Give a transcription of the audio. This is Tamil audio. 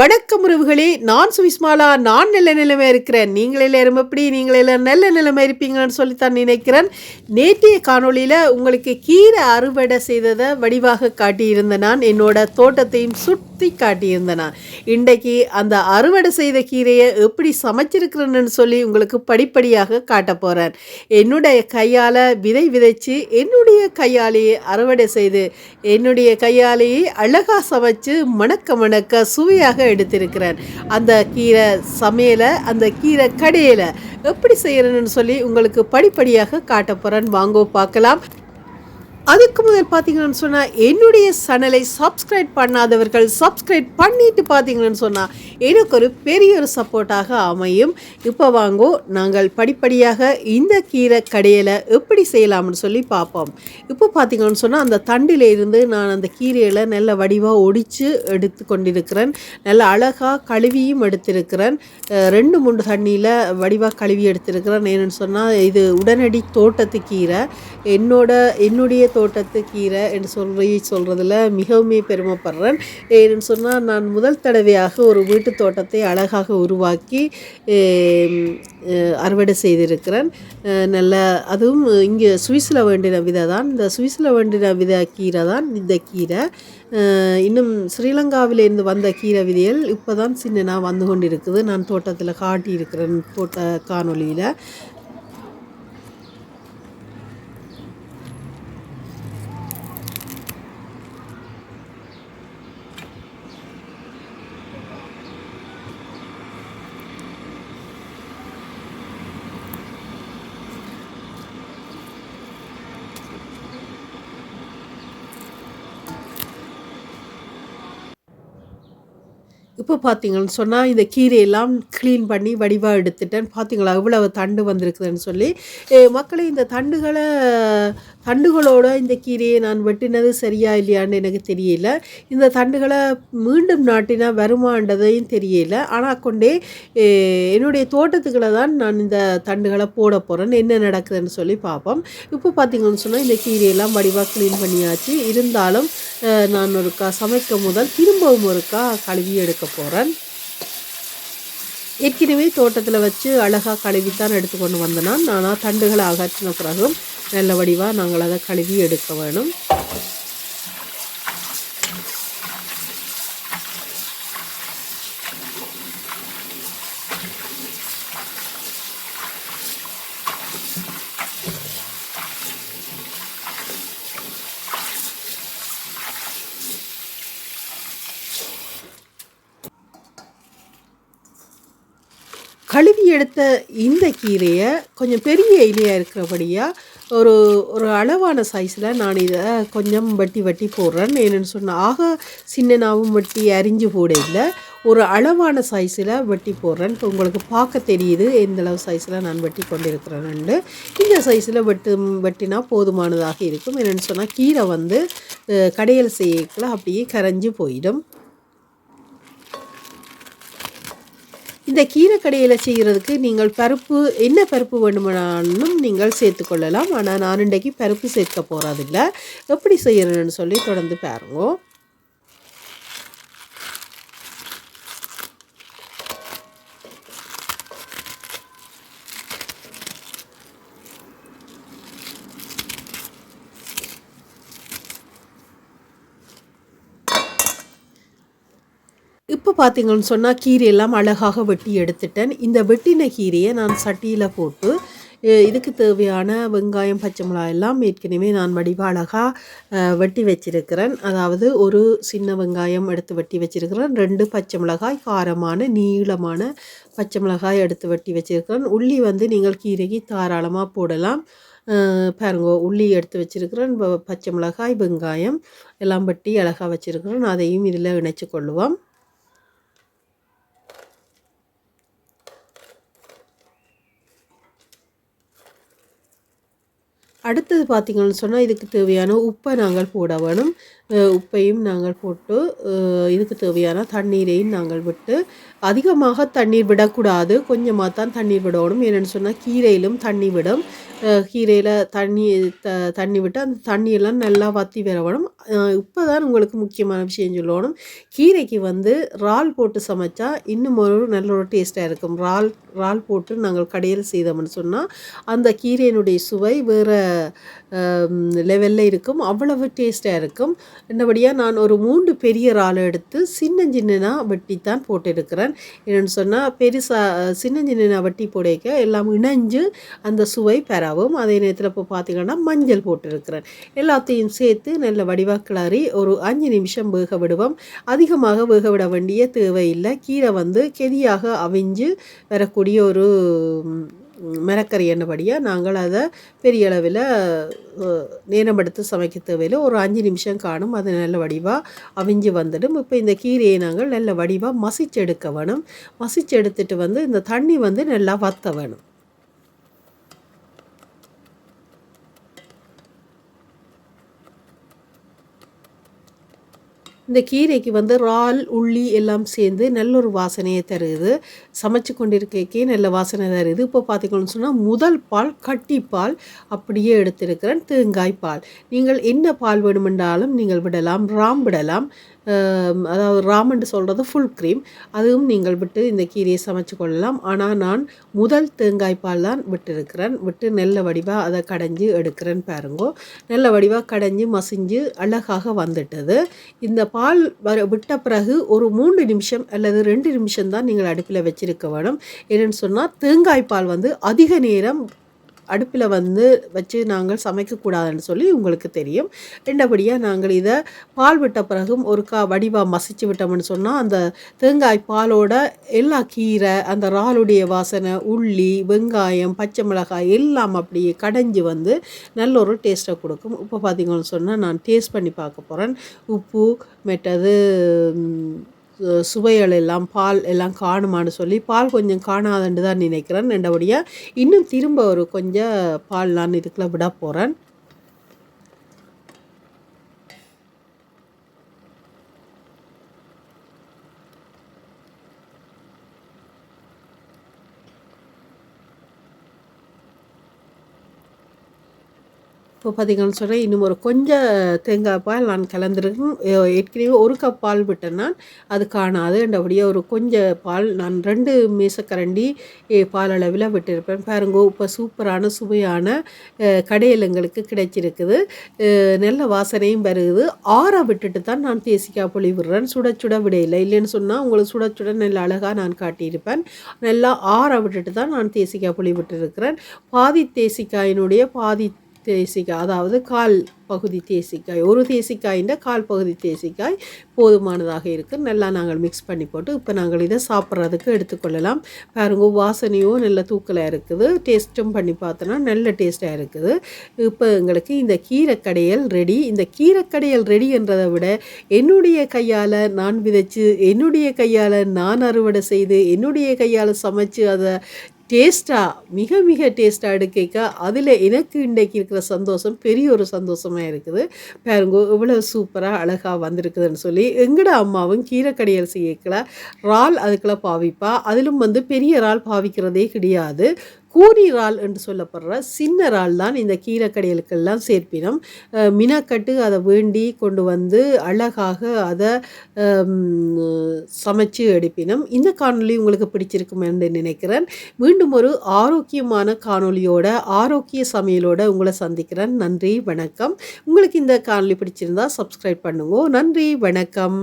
வணக்கம் உறவுகளே நான் சுவிஸ்மாலா நான் நல்ல நிலைமை இருக்கிறேன். நீங்களே எல்லாரும் எப்படி? நீங்களே எல்லாம் நல்ல நிலைமை இருப்பீங்கன்னு சொல்லித்தான் நினைக்கிறேன். நேற்றைய காணொளியில் உங்களுக்கு கீரை அறுவடை செய்ததை வடிவாக காட்டியிருந்த நான் என்னோட தோட்டத்தையும் சுற்றி காட்டியிருந்த நான். இன்றைக்கு அந்த அறுவடை செய்த கீரையை எப்படி சமைச்சிருக்கிறேன்னு சொல்லி உங்களுக்கு படிப்படியாக காட்ட போகிறேன் என்னுடைய கையால் விதை விதைச்சு என்னுடைய கையாலேயே அறுவடை செய்து என்னுடைய கையாலேயே அழகாக சமைச்சு மணக்க மணக்க சுவையாக எடுத்திருக்கிறேன் அந்த கீரை சமையலை அந்த கீரை கடையில் எப்படி செய்யறேன்னு சொல்லி உங்களுக்கு படிப்படியாக காட்ட போகிறேன் வாங்கோ பார்க்கலாம். அதுக்கு முதல் பார்த்தீங்கன்னு சொன்னால் என்னுடைய சேனலை சப்ஸ்கிரைப் பண்ணாதவர்கள் சப்ஸ்கிரைப் பண்ணிட்டு பார்த்தீங்கன்னு சொன்னால் எனக்கு ஒரு பெரிய ஒரு சப்போர்ட்டாக அமையும். இப்போ வாங்கோ நாங்கள் படிப்படியாக இந்த கீரை கடையில் எப்படி செய்யலாம்னு சொல்லி பார்ப்போம். இப்போ பார்த்தீங்கன்னு சொன்னால் அந்த தண்டில் இருந்து நான் அந்த கீரையில் நல்ல வடிவாக ஒடித்து எடுத்து கொண்டிருக்கிறேன். நல்ல அழகாக கழுவியும் எடுத்திருக்கிறேன். ரெண்டு மூன்று தண்ணியில் வடிவாக கழுவி எடுத்திருக்கிறேன். ஏன்னு சொன்னால் இது உடனடி தோட்டத்து கீரை. என்னோட என்னுடைய தோட்டத்து கீரை என்று சொல்லி சொல்கிறதுல மிகவுமே பெருமைப்படுறேன். ஏன்னு சொன்னால் நான் முதல் தடவையாக ஒரு வீட்டு தோட்டத்தை அழகாக உருவாக்கி அறுவடை செய்திருக்கிறேன். நல்ல அதுவும் இங்கே சுவிஸில் வேண்டின விதை தான் இந்த சுவிஸில் வேண்டின வித கீரை தான் இந்த கீரை. இன்னும் ஸ்ரீலங்காவிலேருந்து வந்த கீரை விதைகள் இப்போ தான் சின்னனாக வந்து கொண்டு இருக்குது நான் தோட்டத்தில் காட்டியிருக்கிறேன் தோட்ட காணொளியில். இப்போ பார்த்தீங்கன்னு சொன்னால் இந்த கீரையெல்லாம் க்ளீன் பண்ணி வடிவாக எடுத்துட்டேன். பார்த்தீங்களா? எவ்வளவு தண்டு வந்திருக்குதுன்னு சொல்லி. மக்களை இந்த தண்டுகளை தண்டுகளோட இந்த கீரையை நான் வெட்டினது சரியா இல்லையான்னு எனக்கு தெரியல. இந்த தண்டுகளை மீண்டும் நாட்டினா வருமான்றதையும் தெரியல. ஆனால் கொண்டே என்னுடைய தோட்டத்துக்களை தான் நான் இந்த தண்டுகளை போட போகிறேன் என்ன நடக்குதுன்னு சொல்லி பார்ப்போம். இப்போ பார்த்தீங்கன்னு சொன்னால் இந்த கீரையெல்லாம் வடிவாக க்ளீன் பண்ணியாச்சு. இருந்தாலும் நான் ஒருக்கா சமைக்க முதல் திரும்பவும் ஒருக்கா கழுவி எடுக்க போகிறேன் ஏற்கனவே தோட்டத்தில் வச்சு அழகாக கழுவித்தான் எடுத்துக்கொண்டு வந்தேன்னா நானாக தண்டுகளை அகற்றின பிறகும் நல்ல வடிவாக நாங்கள் அதை கழுவி எடுக்க வேணும். கழுவி எடுத்த இந்த கீரையை கொஞ்சம் பெரிய இலையாக இருக்கிறபடியாக ஒரு ஒரு அளவான சைஸில் நான் இதை கொஞ்சம் வட்டி வட்டி போடுறேன். என்னென்னு சொன்னால் ஆக சின்னனாவும் வட்டி அரிஞ்சு போட இல்லை. ஒரு அளவான சைஸில் வெட்டி போடுறேன். இப்போ உங்களுக்கு பார்க்க தெரியுது எந்த அளவு சைஸில் நான் வெட்டி கொண்டிருக்கிறேன்னு இந்த சைஸில் வெட்டு வெட்டினா போதுமானதாக இருக்கும். என்னென்னு சொன்னால் கீரை வந்து கடையில் கடையல் செய்யக்குள்ள அப்படியே கரைஞ்சி போயிடும். இந்த கீரைக்கடையில் செய்கிறதுக்கு நீங்கள் பருப்பு என்ன பருப்பு வேணுமானாலும் நீங்கள் சேர்த்துக்கொள்ளலாம் ஆனால் நான் இன்றைக்கு பருப்பு சேர்க்க போகிறதில்ல எப்படி செய்கிறேன்னு சொல்லி தொடர்ந்து பாருங்கள் இப்போ பார்த்தீங்கன்னு சொன்னால் கீரையெல்லாம் அழகாக வெட்டி எடுத்துட்டேன். இந்த வெட்டின கீரையை நான் சட்டியில் போட்டு இதுக்கு தேவையான வெங்காயம் பச்சை மிளகாய் எல்லாம் ஏற்கனவே நான் வடிவ அழகாக வெட்டி வச்சிருக்கிறேன். அதாவது ஒரு சின்ன வெங்காயம் எடுத்து வெட்டி வச்சிருக்கிறேன். ரெண்டு பச்சை மிளகாய் காரமான நீளமான பச்சை மிளகாய் எடுத்து வெட்டி வச்சிருக்கிறேன். உள்ளி வந்து நீங்கள் கீரைக்கு தாராளமாக போடலாம். பாருங்க உள்ளி எடுத்து வச்சிருக்கிறேன். பச்சை மிளகாய் வெங்காயம் எல்லாம் வெட்டி அழகாக வச்சிருக்கிறேன். அதையும் இதில் இணைச்சு கொள்ளுவோம். அடுத்தது பார்த்திங்கன்னு சொன்னால் இதுக்கு தேவையான உப்பை நாங்கள் போட வேணும். உப்பையும் நாங்கள் போட்டு இதுக்கு தேவையான தண்ணீரையும் நாங்கள் விட்டு அதிகமாக தண்ணீர் விடக்கூடாது. கொஞ்சமாக தான் தண்ணீர் விடணும். என்னென்னு சொன்னால் கீரையிலும் தண்ணி விடும். கீரையில் தண்ணி த தண்ணி விட்டு அந்த தண்ணியெல்லாம் நல்லா வற்றி வரவணும். இப்போ தான் உங்களுக்கு முக்கியமான விஷயம் சொல்லணும். கீரைக்கு வந்து இறால் போட்டு சமைச்சா இன்னும் ஒரு நல்ல ஒரு டேஸ்ட்டாக இருக்கும். இறால் இறால் போட்டு நாங்கள் கடையில் செய்தோம்னு சொன்னால் அந்த கீரையினுடைய சுவை வேறு லெவலில் இருக்கும். அவ்வளவு டேஸ்ட்டாக இருக்கும். என்னபடியாக நான் ஒரு மூன்று பெரிய இறாலை எடுத்து சின்ன வெட்டி தான் போட்டிருக்கிறேன். என்னென்னு சொன்னால் பெருசாக சின்ன சின்னனாக வட்டி போடைக்க எல்லாம் இணைஞ்சு அந்த சுவை பெறவும். அதே நேரத்தில் இப்போ பார்த்திங்கன்னா மஞ்சள் போட்டிருக்கிறேன். எல்லாத்தையும் சேர்த்து நல்ல வடிவாக கிளறி ஒரு அஞ்சு நிமிஷம் வேக விடுவோம். அதிகமாக வேக விட வேண்டிய தேவையில்லை. கீரை வந்து கெதியாக அவிஞ்சு வரக்கூடிய ஒரு மிளக்கறி என்னபடியாக நாங்கள் அதை பெரிய அளவில் நேரம் எடுத்து சமைக்க தேவையில்லை. ஒரு அஞ்சு நிமிஷம் காணும். அது நல்ல வடிவாக அவிஞ்சு வந்துடும் இப்போ இந்த கீரையை நாங்கள் நல்ல வடிவாக மசிச்செடுக்க வேணும். மசிச்செடுத்துட்டு வந்து இந்த தண்ணி வந்து நல்லா வத்த வேணும். இந்த கீரைக்கு வந்து இறால் உள்ளி எல்லாம் சேர்ந்து நல்ல ஒரு வாசனையை தருது. சமைச்சு கொண்டிருக்கே நல்ல வாசனை தருது. இப்போ பார்த்திங்கன்னு சொன்னால் முதல் பால் கட்டி பால் அப்படியே எடுத்திருக்கிறேன். தேங்காய் பால். நீங்கள் என்ன பால் வேணுமென்றாலும் நீங்கள் விடலாம் ராம் விடலாம். அதாவது ராமன் சொல்கிறது ஃபுல் க்ரீம் அதுவும் நீங்கள் விட்டு இந்த கீரையை சமைச்சு கொள்ளலாம். ஆனால் நான் முதல் தேங்காய் பால் தான் விட்டுருக்கிறேன். விட்டு நெல்ல வடிவாக அதை கடைஞ்சி எடுக்கிறேன் பாருங்கோ. நல்ல வடிவாக கடைஞ்சி மசிஞ்சு அழகாக வந்துட்டது. இந்த பால் வர விட்ட பிறகு ஒரு மூன்று நிமிஷம் அல்லது ரெண்டு நிமிஷம் தான் நீங்கள் அடுப்பில் வச்சிருக்க வேணும். என்னென்னு சொன்னால் தேங்காய் பால் வந்து அதிக நேரம் அடுப்பில் வந்து வச்சு நாங்கள் சமைக்கக்கூடாதுன்னு சொல்லி உங்களுக்கு தெரியும். ரெண்டபடியாக நாங்கள் இதை பால் விட்ட பிறகும் ஒரு கா வடிவாக மசிச்சு விட்டோம்னு சொன்னால் அந்த தேங்காய் பாலோட எல்லா கீரை அந்த இறாலுடைய வாசனை உள்ளி வெங்காயம் பச்சை மிளகாய் எல்லாம் அப்படியே கடைஞ்சி வந்து நல்ல ஒரு டேஸ்ட்டை கொடுக்கும். இப்போ பார்த்தீங்கன்னு சொன்னால் நான் டேஸ்ட் பண்ணி பார்க்க போகிறேன் உப்பு மெட்டது சுவைகள் எல்லாம் பால் எல்லாம் காணுமான்னு சொல்லி பால் கொஞ்சம் காணாதுன்னு தான் நினைக்கிறேன். ரெண்டபடியாக இன்னும் திரும்ப ஒரு கொஞ்சம் பால் நான் இதுக்குள்ளே விட போகிறேன் இப்போ பார்த்தீங்கன்னு சொன்னால் இன்னும் ஒரு கொஞ்சம் தேங்காய் பால் நான் கலந்துருக்கேன். ஏற்கனவே ஒரு கப் பால் விட்டேன் நான். அது காணாது. அப்படியே ஒரு கொஞ்சம் பால் நான் ரெண்டு மேசக்கரண்டி பால் அளவில் விட்டிருப்பேன். பாருங்க இப்போ சூப்பரான சுவையான கடையில் எங்களுக்கு கிடைச்சிருக்குது. நல்ல வாசனையும் வருகுது ஆற விட்டுட்டு தான் நான் தேசிக்காய் பொழி விடுறேன். சுட சுட விடையில இல்லைன்னு சொன்னால் உங்களுக்கு சுட சுட நல்ல அழகாக நான் காட்டியிருப்பேன். நல்லா ஆற விட்டுட்டு தான் நான் தேசிக்காய் பொழி விட்டுருக்கிறேன். பாதி தேசிக்காயினுடைய பாதி தேசிக்காய் அதாவது கால் பகுதி தேசிக்காய் ஒரு தேசிக்காயின் கால் பகுதி தேசிக்காய் போதுமானதாக இருக்குது நல்லா நாங்கள் மிக்ஸ் பண்ணி போட்டு இப்போ நாங்கள் இதை சாப்பிட்றதுக்கு எடுத்துக்கொள்ளலாம். பாருங்க வாசனையும் நல்ல தூக்கலாக இருக்குது. டேஸ்ட்டும் பண்ணி பார்த்தோன்னா நல்ல டேஸ்ட்டாக இருக்குது. இப்போ எங்களுக்கு இந்த கீரைக்கடையல் ரெடி இந்த கீரைக்கடையல் ரெடி என்றதை விட என்னுடைய கையால் நான் விதைச்சு என்னுடைய கையால் நான் அறுவடை செய்து என்னுடைய கையால் சமைச்சு அதை டேஸ்ட்டாக மிக மிக டேஸ்ட்டாக எடுக்க அதில் எனக்கு இன்றைக்கு இருக்கிற சந்தோஷம் பெரிய ஒரு சந்தோஷமாக இருக்குது. பாருங்க இவ்வளோ சூப்பராக அழகாக வந்திருக்குதுன்னு சொல்லி எங்கட அம்மாவும் கீரைக்கடையல் செய்யக்கல இறால் அதுக்கெல்லாம் பாவிப்பா அதிலும் வந்து பெரிய இறால் பாவிக்கிறதே கிடையாது. கூடிரால் இறால் என்று சொல்லப்படுற சின்ன இறால் தான் இந்த கீரைக்கடையலுக்கெல்லாம் சேர்ப்பினம். மினக்கட்டு அதை வேண்டி கொண்டு வந்து அழகாக அதை சமைச்சு எடுப்பினம். இந்த காணொலி உங்களுக்கு பிடிச்சிருக்கும் என்று நினைக்கிறேன். மீண்டும் ஒரு ஆரோக்கியமான காணொலியோட ஆரோக்கிய சமையலோட உங்களை சந்திக்கிறேன். நன்றி வணக்கம். உங்களுக்கு இந்த காணொலி பிடிச்சிருந்தா சப்ஸ்கிரைப் பண்ணுங்க. நன்றி வணக்கம்.